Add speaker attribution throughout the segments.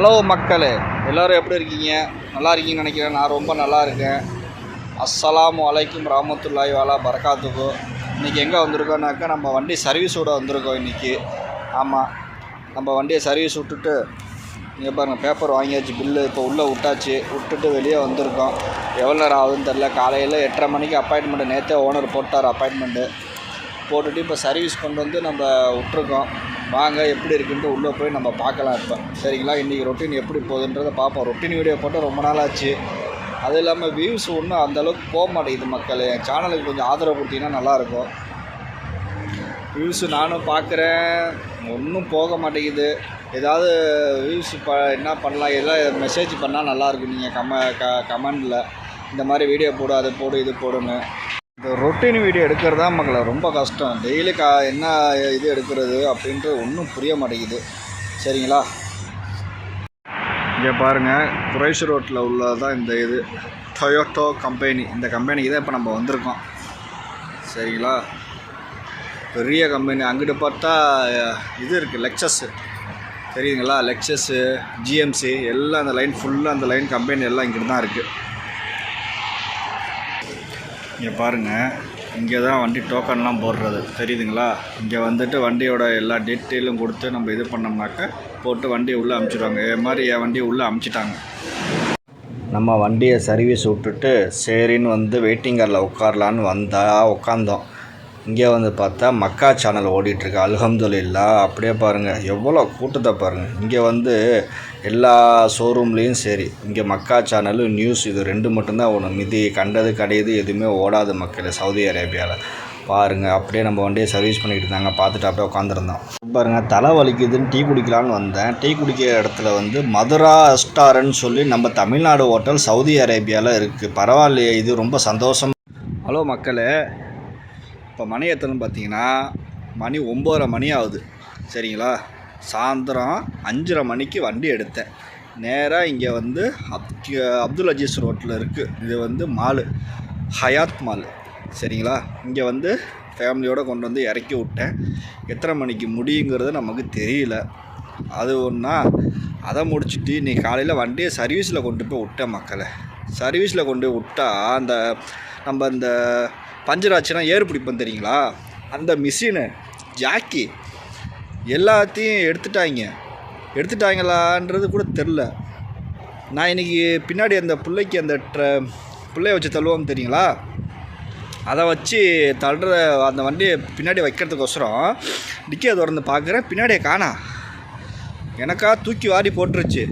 Speaker 1: Hello மக்களே எல்லோரும் எப்படி இருக்கீங்க? நல்லா இருக்கீங்கன்னு நினைக்கிறேன். நான் ரொம்ப நல்லா இருக்கேன். அஸ்ஸலாம் வலைக்கும் ராமத்துல்லாய் வாலா பரகாத்துக்கு இன்றைக்கி எங்கே வந்திருக்கோம்னாக்கா நம்ம வண்டி சர்வீஸோட வந்திருக்கோம் இன்றைக்கி ஆமாம் நம்ம வண்டியை சர்வீஸ் விட்டுட்டு இங்கே பாருங்கள் பேப்பர் வாங்கியாச்சு பில்லு இப்போ உள்ளே விட்டாச்சு. விட்டுட்டு வெளியே வந்திருக்கோம். எவ்வளோ நேரம் ஆகுதுன்னு தெரில காலையில் எட்டரை மணிக்கு அப்பாயின்மெண்ட்டு நேற்றே ஓனர் போட்டார் அப்பாயின்மெண்ட்டு போட்டுட்டு இப்போ சர்வீஸ் கொண்டு வந்து நம்ம விட்ருக்கோம் வாங்க எப்படி இருக்குன்ட்டு உள்ளே போய் நம்ம பார்க்கலாம் இப்போ. சரிங்களா? இன்றைக்கி ரொட்டீன் எப்படி போகுதுன்றதை பார்ப்போம். ரொட்டீன் வீடியோ போட்டு ரொம்ப நாள் ஆச்சு அது இல்லாமல் வியூஸ் ஒன்றும் அந்தளவுக்கு போக மாட்டேங்குது மக்கள். என் சேனலுக்கு கொஞ்சம் ஆதரவு கொடுத்தீங்கன்னா நல்லாயிருக்கும் வியூஸு நானும் பார்க்குறேன். ஒன்றும் போக மாட்டேங்குது. ஏதாவது வியூஸ் ப என்ன பண்ணலாம்? எதாவது மெசேஜ் பண்ணால் நல்லாயிருக்கும் நீங்கள் கம க கமெண்டில் இந்த மாதிரி வீடியோ போடு அதை போடு இது போடுன்னு. இந்த ரொட்டீன் வீடியோ எடுக்கிறது தான் மக்களை ரொம்ப கஷ்டம். டெய்லி கா என்ன இது எடுக்கிறது அப்படின்ட்டு ஒன்றும் புரிய மாட்டேங்குது. சரிங்களா? இங்கே பாருங்கள் குறைஷ் ரோட்டில் உள்ளதான் இந்த இது. டொயோட்டோ கம்பெனி இந்த கம்பெனிக்கு தான் இப்போ நம்ம வந்திருக்கோம். சரிங்களா? பெரிய கம்பெனி அங்கிட்டு பார்த்தா இது இருக்குது லெக்சஸ்ஸு தெரியுதுங்களா? லெக்சஸ்ஸு ஜிஎம்சி எல்லாம் அந்த லைன் ஃபுல்லாக அந்த லைன் கம்பெனி எல்லாம் இங்கிட்டு தான் இருக்குது இங்கே பாருங்கள் இங்கே தான் வண்டி டோக்கன்லாம் போடுறது. தெரியுதுங்களா? இங்கே வந்துட்டு வண்டியோட எல்லா டீட்டெயிலும் கொடுத்து நம்ம இது பண்ணோம்னாக்க போட்டு வண்டியை உள்ளே அமுச்சிடுவாங்க. இது மாதிரி என் வண்டியை உள்ளே அமுச்சிட்டாங்க. நம்ம வண்டியை சர்வீஸ் விட்டுட்டு சரின்னு வந்து வெயிட்டிங் காரில் உட்காரலான்னு வந்தால் உட்காந்தோம் இங்கே வந்து பார்த்தா மக்கா சேனல் ஓடிட்டுருக்கு. அல்ஹம்துலில்லா. அப்படியே பாருங்கள் எவ்வளோ கூட்டத்தை பாருங்கள் இங்கே வந்து எல்லா ஷோரூம்லேயும் சரி இங்கே மக்கா சேனலு நியூஸ் இது ரெண்டு மட்டும்தான் ஒன்று மிதி கண்டது கடையுது எதுவுமே ஓடாது மக்கள் சவுதி அரேபியாவில் பாருங்கள் அப்படியே நம்ம வண்டியை சர்வீஸ் பண்ணிக்கிட்டு இருந்தாங்க. பார்த்துட்டு அப்படியே உட்காந்துருந்தோம் பாருங்கள் தலை வலிக்குதுன்னு டீ குடிக்கலான்னு வந்தேன். டீ குடிக்கிற இடத்துல வந்து மதுரா ரெஸ்டாரண்ட் சொல்லி நம்ம தமிழ்நாடு ஹோட்டல் சவுதி அரேபியாவில் இருக்குது பரவாயில்லையே. இது ரொம்ப சந்தோஷம். ஹலோ மக்களே. இப்போ மணி எத்தனைன்னு பார்த்தீங்கன்னா மணி ஒம்போதரை மணி ஆகுது. சரிங்களா? சாயந்தரம் அஞ்சரை மணிக்கு வண்டி எடுத்தேன். நேராக இங்கே வந்து அப் அப்துல் அஜீஸ் ரோட்டில் இருக்குது இது வந்து மாலு. Hyatt mall. சரிங்களா? இங்கே வந்து ஃபேமிலியோடு கொண்டு வந்து இறக்கி விட்டேன். எத்தனை மணிக்கு முடியுங்கிறது நமக்கு தெரியல. அது ஒன்றா அதை முடிச்சுட்டு நீ காலையில் வண்டியை சர்வீஸில் கொண்டு போய் விட்டேன் மக்களை. சர்வீஸில் கொண்டு போய் விட்டா அந்த நம்ம இந்த பஞ்சர் ஆச்சுன்னா ஏறு பிடிப்போம் தெரியுங்களா? அந்த மிஷினு ஜாக்கி எல்லாத்தையும் எடுத்துட்டாங்க. எடுத்துட்டாங்களான்றது கூட தெரில நான் இன்றைக்கி பின்னாடி அந்த பிள்ளைக்கு அந்த ட்ர பிள்ளைய வச்சு தள்ளுவோம் தெரியுங்களா? அதை வச்சு தள்ளுற அந்த வண்டியை பின்னாடி வைக்கிறதுக்கோசரம் டிக்கியை திறந்து பார்க்குறேன். பின்னாடியே காணா. எனக்கா தூக்கி வாரி போட்டுருச்சு.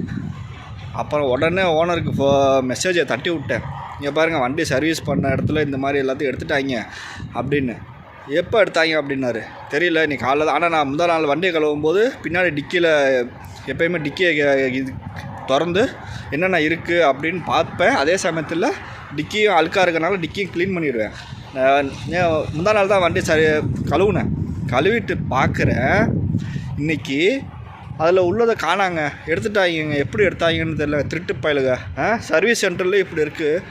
Speaker 1: அப்புறம் உடனே ஓனருக்கு ஃபோ மெசேஜை தட்டி விட்டேன். இங்கே பாருங்கள் வண்டி சர்வீஸ் பண்ண இடத்துல இந்த மாதிரி எல்லாத்தையும் எடுத்துட்டாங்க அப்படின்னு. எப்போ எடுத்தாங்க அப்படின்னாரு? தெரியல நீ காலைல ஆனால் நான் முந்தா நாள் வண்டியை கழுவும் போது பின்னாடி டிக்கியில் எப்பயுமே டிக்கியை இது திறந்து என்னென்ன இருக்குது அப்படின்னு பார்ப்பேன். அதே சமயத்தில் டிக்கியும் அழுக்காக இருக்கனால டிக்கியும் க்ளீன் பண்ணிடுவேன். நான் முந்தா நாள் தான் வண்டி சரி கழுவுனேன். கழுவிட்டு பார்க்குறேன். இன்றைக்கி அதில் உள்ளதை காணாங்க. எடுத்துட்டாங்க எப்படி எடுத்தாங்கன்னு தெரியல. திருட்டு பயலுங்க சர்வீஸ் சென்டரில் இப்படி இருக்குது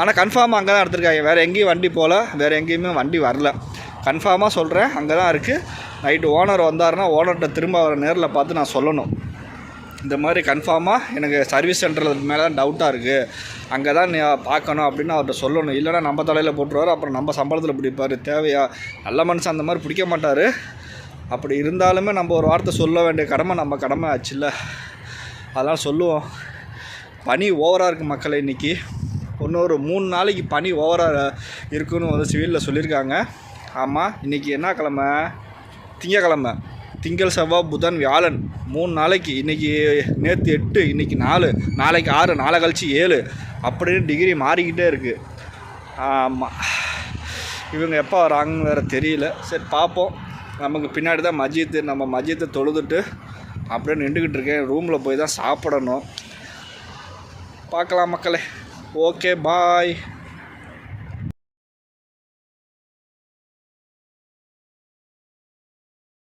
Speaker 1: ஆனால் கன்ஃபார்மாக அங்கே தான் எடுத்திருக்காங்க வேறு எங்கேயும் வண்டி போகல. வேறு எங்கேயுமே வண்டி வரல. கன்ஃபார்மாக சொல்கிறேன் அங்கே தான் இருக்குது நைட்டு ஓனர் வந்தாருன்னா ஓனர்கிட்ட திரும்ப அவரை நேரில் பார்த்து நான் சொல்லணும். இந்த மாதிரி கன்ஃபார்மாக எனக்கு சர்வீஸ் சென்டரில் மேலே தான் டவுட்டாக இருக்குது அங்கே தான் நீ பார்க்கணும் அப்படின்னு அவர்கிட்ட சொல்லணும். இல்லைன்னா நம்ம தலையில் போட்டுருவார். அப்புறம் நம்ம சம்பளத்தில் பிடிப்பார். தேவையா? நல்ல மனுஷன் அந்த மாதிரி பிடிக்க மாட்டார். அப்படி இருந்தாலுமே நம்ம ஒரு வார்த்தை சொல்ல வேண்டிய கடமை நம்ம கடமை ஆச்சுல்ல அதெல்லாம் சொல்லுவோம். பனி ஓவராக இருக்குது மக்களை இன்றைக்கி இன்னொரு மூணு நாளைக்கு பனி ஓவராக இருக்குன்னு வந்து சிவிலில் சொல்லியிருக்காங்க. ஆமாம் இன்றைக்கி என்ன கிழமை? திங்கக்கிழமை. திங்கள் செவ்வாய் புதன் வியாழன். மூணு நாளைக்கு. இன்றைக்கி நேற்று எட்டு இன்றைக்கி நாலு. நாளைக்கு ஆறு நாளை கழிச்சு ஏழு. அப்படின்னு டிகிரி மாறிக்கிட்டே இருக்குது ஆமாம் இவங்க எப்போ வராங்கன்னு வேறு தெரியல. சரி பார்ப்போம். நமக்கு பின்னாடி தான் மஜித்து நம்ம மஜித்தை தொழுதுட்டு அப்படியே நின்றுக்கிட்டு இருக்கேன். ரூமில் போய் தான் சாப்பிடணும். பார்க்கலாம் மக்களே. Okay bye